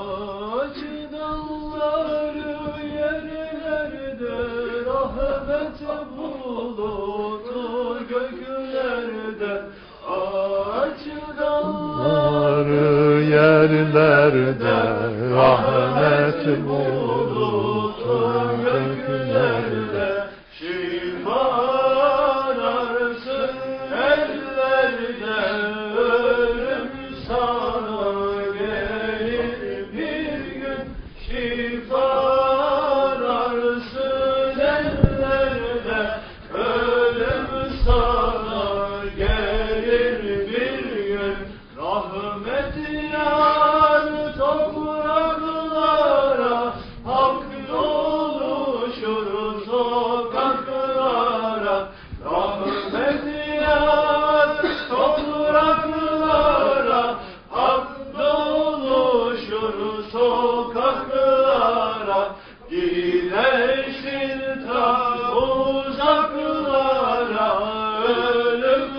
Ağaç dalları yerlerde rahmet bulutu göklerde. Ağaç dalları yerlerde rahmet bulutu göklerde Gidersin ta uzaklara Ölüm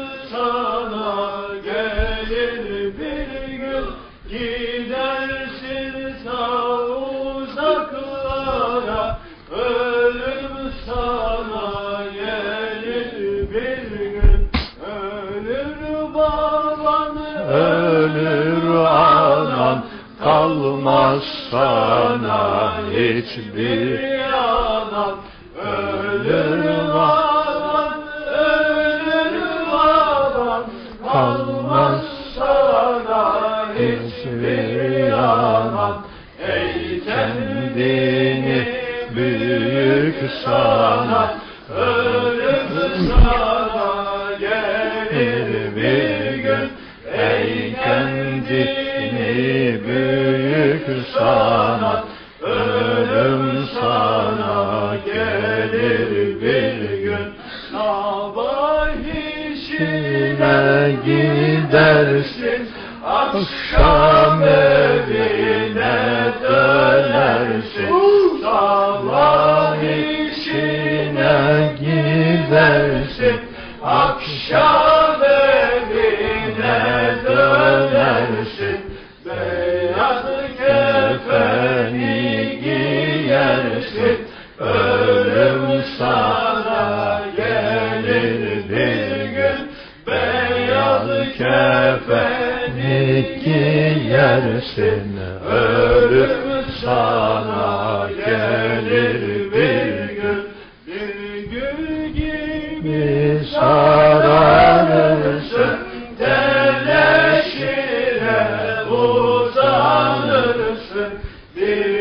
gelir bir gün. Gidersin ta uzaklara Ölüm gelir bir gün. Ölür baban Ölür kalmaz sana hiçbir yalan Ölür baban, ölür baban Kalmaz sana hiçbir yalan. Ey kendini büyük sana Ölüm sana gelir bir gün. Ey kendini büyük sana Ölüm sana gelir bir gün. Sabah işine gidersin Akşam evine dönersin. Sabah işine gidersin Akşam kefeni giyersin ölüp sana gelir bir gün. Bir gün gibi sararırsın teleşire uzanırsın. Bir